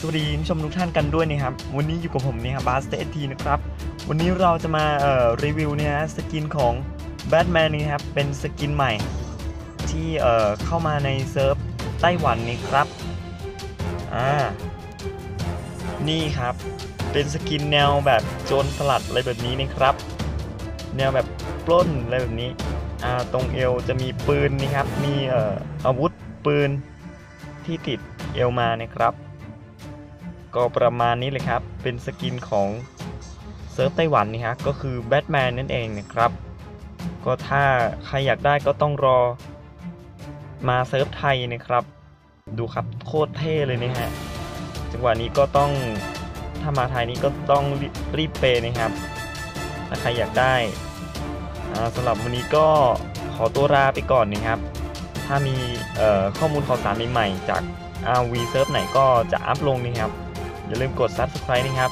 สวัสดีคุณผู้ชมทุกท่านกันด้วยนะครับ วันนี้อยู่กับผมเนี่ยครับบาสเตทีนะครับ วันนี้เราจะมาเอ่อรีวิวเนี่ยนะสกินของแบทแมนนี่ครับ เป็นสกินใหม่ ที่เอ่อเข้ามาในเซิร์ฟไต้หวันนี่ครับ อ่า นี่ครับ เป็นสกินแนวแบบโจรสลัดอะไรแบบนี้นะครับ แนวแบบปล้นอะไรแบบนี้ อ่า ตรงเอวจะมีปืนนี่ครับ มีเอ่ออาวุธปืนที่ติดเอวมานะครับ ก็ประมาณนี้เลยครับ เป็นสกินของเซิร์ฟไต้หวันนี่ฮะ ก็คือแบทแมนนั่นเองนะครับ ก็ถ้าใครอยากได้ก็ต้องรอมาเซิร์ฟไทยนะครับ ดูครับโคตรเท่เลยนะฮะ จังหวะนี้ก็ต้องถ้ามาไทยนี้ก็ต้องรีบเปนะครับ ถ้าใครอยากได้สำหรับวันนี้ก็ขอตัวลาไปก่อนนะครับ ถ้ามีข้อมูลข่าวสารใหม่ๆจาก RV เซิร์ฟไหนก็จะอัพลงนะครับ อย่าลืมกด Subscribe นะครับ